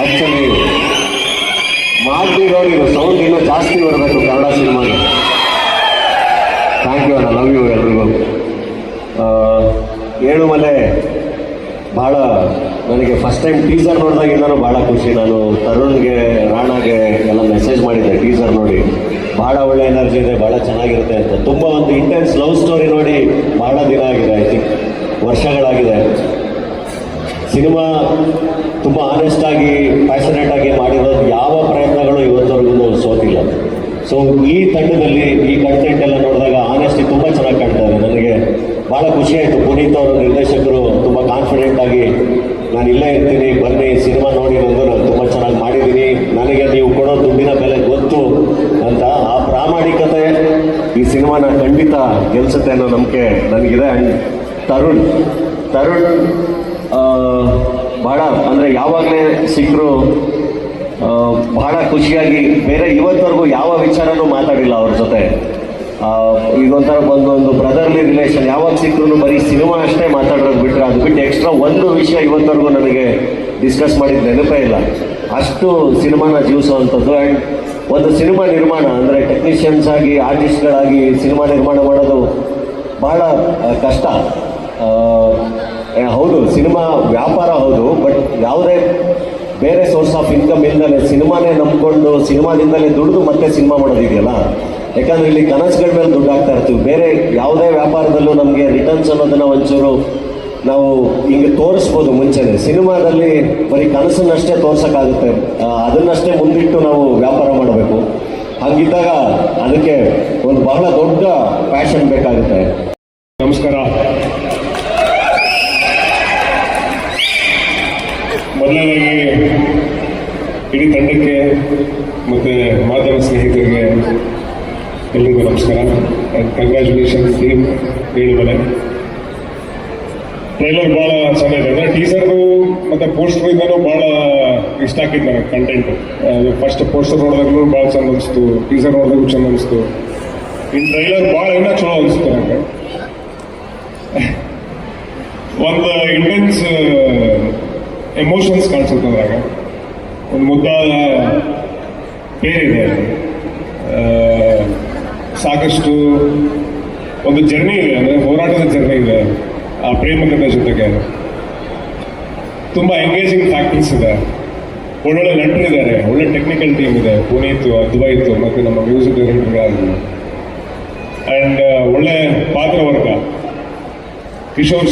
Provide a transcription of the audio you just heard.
Actually ಇದು sound ಇನ್ನೂ ಜಾಸ್ತಿ ಬರಬೇಕು ಕನ್ನಡ ಸಿನಿಮಾಗೆ ಥ್ಯಾಂಕ್ ಯು ಅಣ್ಣ ಲವ್ ಯು ಎಲ್ರಿಗೂ ಆ, ಏಳುಮಲೆ ಭಾಳ ನನಗೆ ಫಸ್ಟ್ ಟೈಮ್ ಟೀಸರ್ ನೋಡಿದಾಗಿಂದನೂ ಭಾಳ ಖುಷಿ ನಾನು ತರುಣ್ಗೆ ರಾಣಾಗೆ ಎಲ್ಲ ಮೆಸೇಜ್ ಮಾಡಿದ್ದೆ ಟೀಸರ್ ನೋಡಿ ಭಾಳ ಒಳ್ಳೆ ಎನರ್ಜಿ ಇದೆ ಭಾಳ ಚೆನ್ನಾಗಿರುತ್ತೆ ಅಂತ ತುಂಬ ಒಂದು ಇಂಟೆನ್ಸ್ ಲವ್ ಸ್ಟೋರಿ ನೋಡಿ ಸಿನಿಮಾ ತುಂಬ ಆನೆಸ್ಟ್ ಆಗಿ ಪ್ಯಾಷನೇಟ್ ಆಗಿ ಮಾಡಿರೋದು ಯಾವ ಪ್ರಯತ್ನಗಳು ಇವತ್ತವರೆಗೂ ಸೋತಿಲ್ಲ. ಸೊ ಈ ತಂಡದಲ್ಲಿ ಈ ಕಂಟೆಂಟ್ ಎಲ್ಲ ನೋಡಿದಾಗ ಆನೆಸ್ಟಿ ತುಂಬ ಚೆನ್ನಾಗಿ ಕಾಣ್ತಾ ಇದೆ. ನನಗೆ ಭಾಳ ಖುಷಿ ಆಯಿತು. ಪುನೀತ್ ಅವರ ನಿರ್ದೇಶಕರು ತುಂಬ ಕಾನ್ಫಿಡೆಂಟ್ ಆಗಿ, ನಾನು ಇಲ್ಲೇ ಇರ್ತೀನಿ, ಬನ್ನಿ, ಸಿನಿಮಾ ನೋಡಿ ನಂದು ನಾನು ತುಂಬ ಚೆನ್ನಾಗಿ ಮಾಡಿದ್ದೀನಿ. ನನಗೆ ನೀವು ಕೊಡೋ ದುಡ್ಡಿನ ಬೆಲೆ ಗೊತ್ತು ಅಂತ ಆ ಪ್ರಾಮಾಣಿಕತೆ ಈ ಸಿನಿಮಾನ ಖಂಡಿತ ಗೆಲ್ಸುತ್ತೆ ಅನ್ನೋ ನಂಬಿಕೆ ನನಗಿದೆ. ಅಂಡ್ ತರುಣ್ ತರುಣ್ ಬಹಳ ಯಾವಾಗಲೇ ಸಿಕ್ಕರು ಬಹಳ ಖುಷಿಯಾಗಿ ಬೇರೆ ಇವತ್ತವರೆಗೂ ಯಾವ ವಿಚಾರನೂ ಮಾತಾಡಿಲ್ಲ ಅವ್ರ ಜೊತೆ. ಇದೊಂಥರ ಒಂದೊಂದು ಬ್ರದರ್ಲಿ ರಿಲೇಷನ್ ಯಾವಾಗ ಸಿಕ್ಕರು ಬರೀ ಸಿನಿಮಾ ಅಷ್ಟೇ ಮಾತಾಡೋದು ಬಿಟ್ಟರೆ ಅದು ಬಿಟ್ಟು ಎಕ್ಸ್ಟ್ರಾ ಒಂದು ವಿಷಯ ಇವತ್ತವರೆಗೂ ನನಗೆ ಡಿಸ್ಕಸ್ ಮಾಡಿದ ನೆನಪೇ ಇಲ್ಲ. ಅಷ್ಟು ಸಿನಿಮಾನ ಜೀವಿಸುವಂಥದ್ದು ಆ್ಯಂಡ್ ಒಂದು ಸಿನಿಮಾ ನಿರ್ಮಾಣ, ಅಂದರೆ ಟೆಕ್ನಿಷಿಯನ್ಸ್ ಆಗಿ ಆರ್ಟಿಸ್ಟ್ಗಳಾಗಿ ಸಿನಿಮಾ ನಿರ್ಮಾಣ ಮಾಡೋದು ಬಹಳ ಕಷ್ಟ. ಹೌದು, ಸಿನಿಮಾ ವ್ಯಾಪಾರ ಹೌದು ಬಟ್ ಯಾವುದೇ ಬೇರೆ ಸೋರ್ಸ್ ಆಫ್ ಇನ್ಕಮ್ ಇಲ್ಲದೆ ಸಿನಿಮಾನೇ ನಂಬ್ಕೊಂಡು, ಸಿನಿಮಾದಿಂದಲೇ ದುಡಿದು ಮತ್ತೆ ಸಿನಿಮಾ ಮಾಡೋದಿದೆಯಲ್ಲ? ಯಾಕಂದ್ರೆ ಇಲ್ಲಿ ಕನಸುಗಳ ಮೇಲೆ ದುಡ್ಡು ಆಗ್ತಾ ಇರ್ತೀವಿ. ಬೇರೆ ಯಾವುದೇ ವ್ಯಾಪಾರದಲ್ಲೂ ನಮಗೆ ರಿಟರ್ನ್ಸ್ ಅನ್ನೋದನ್ನ ಒಂಚೂರು ನಾವು ಹಿಂಗೆ ತೋರಿಸ್ಬೋದು ಮುಂಚೆನೆ. ಸಿನಿಮಾದಲ್ಲಿ ಬರೀ ಕನಸನ್ನಷ್ಟೇ ತೋರ್ಸೋಕ್ಕಾಗುತ್ತೆ. ಅದನ್ನಷ್ಟೇ ಮುಂದಿಟ್ಟು ನಾವು ವ್ಯಾಪಾರ ಮಾಡಬೇಕು. ಹಾಗಿದ್ದಾಗ ಅದಕ್ಕೆ ಒಂದು ಬಹಳ ದೊಡ್ಡ ಪ್ಯಾಷನ್ ಬೇಕಾಗುತ್ತೆ. ನಮಸ್ಕಾರ. ಮೊದಲನೇದಾಗಿ ಇಡೀ ತಂಡಕ್ಕೆ ಮತ್ತು ಮಾಧ್ಯಮ ಸ್ನೇಹಿತರಿಗೆ ಎಲ್ರಿಗೂ ನಮಸ್ಕಾರ. ಕಂಗ್ರ್ಯಾಚುಲೇಷನ್ ಟೀಮ್ ಏಳು ಮನೆ ಟ್ರೈಲರ್ ಭಾಳ ಚೆನ್ನಾಗಿದೆ. ಟೀಸರ್ದು ಮತ್ತು ಪೋಸ್ಟರಿಂದನೂ ಭಾಳ ಇಷ್ಟ ಆಗಿತ್ತು ನನಗೆ ಕಂಟೆಂಟ್ ಫಸ್ಟ್ ಪೋಸ್ಟರ್ ನೋಡಿದಾಗಲೂ ಭಾಳ ಚಂದ ಅನಿಸ್ತು. ಟೀಸರ್ ನೋಡಿದಾಗೂ ಚಂದ ಅನಿಸ್ತು. ಇನ್ನು ಟ್ರೈಲರ್ ಭಾಳ ಇನ್ನೂ ಚಲೋ ಅನಿಸ್ತು ನನಗೆ ಒಂದು ಇಂಟೆನ್ಸ್ ಎಮೋಷನ್ಸ್ ಕಾಣಿಸುತ್ತೆ ಒಂದು ಮುದ್ದಾದ ಪೇರಿದೆ ಸಾಕಷ್ಟು ಒಂದು ಜರ್ನಿ ಇದೆ, ಅಂದರೆ ಹೋರಾಟದ ಜರ್ನಿ ಇದೆ ಆ ಪ್ರೇಮ ಕಥೆ ಜೊತೆಗೆ. ತುಂಬ ಎಂಗೇಜಿಂಗ್ ಫ್ಯಾಕ್ಟರ್ಸ್ ಇದೆ. ಒಳ್ಳೊಳ್ಳೆ ನಟರಿದ್ದಾರೆ ಒಳ್ಳೆ ಟೆಕ್ನಿಕಲ್ ಟೀಮ್ ಇದೆ, ಪುನೀತು, ಅದ್ವೈತು, ಮತ್ತು ನಮ್ಮ ಮ್ಯೂಸಿಕ್ ಡೈರೆಕ್ಟರ್ಗಳಾಗಿ ಆ್ಯಂಡ್ ಒಳ್ಳೆ ಪಾತ್ರವರ್ಗ. ಕಿಶೋರ್